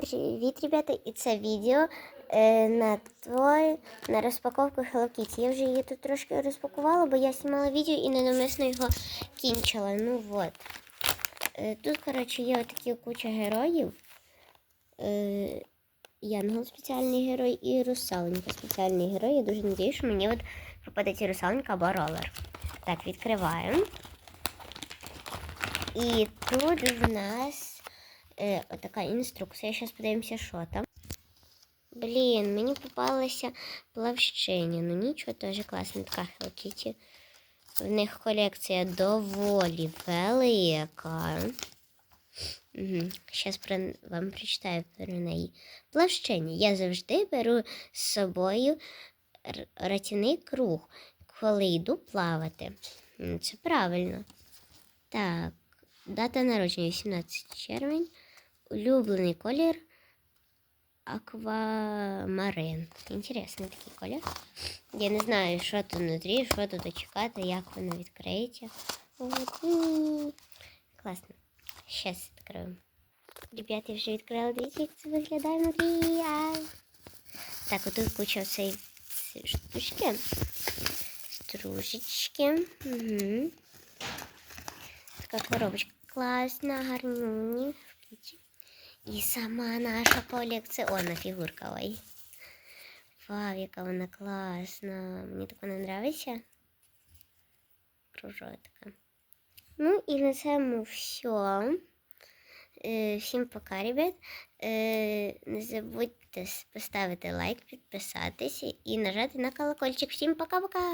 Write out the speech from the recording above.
Привіт, ребята! І це відео е, на твой, на розпаковку Hello Kitty. Я вже її тут трошки розпакувала, бо я знімала відео і ненавмисно його кінчила. Ну от. Е, тут, коротше, є отакі куча героїв. Е, Янгол спеціальний герой і русаленька спеціальний герой. Я дуже надію, що мені от попадеться русаленька або ролер. Так, відкриваємо. І тут в нас е, отака інструкція. Зараз подивимося, що там. Блін, мені попалася плавщиня. Ну нічого, теж класна така Hello. В них колекція доволі велика. Угу. Зараз про, вам прочитаю про неї. Плавщиня. Я завжди беру з собою р- рятівний круг, коли йду плавати. Це правильно. Так, дата народження 18 червень. Улюблений колір аквамарин. Інтересний такий колір. Я не знаю, що тут внутрі, що тут чекати, як воно відкриється. М, Класно. Щас відкрию. Ребята, я вже відкрила, дивіться, як це виглядає внутрі. Так, отут куча цієї штучки. Стружечки. Угу. Така коробочка класна, гарнюні. І сама наша колекціонна фігурка. Ой. Вау, яка вона класна. Мені так вона подобається. Кружотка. Ну і на цьому все. Всім пока, ребят. Е, Не забудьте поставити лайк, підписатися і нажати на колокольчик. Всім пока-пока!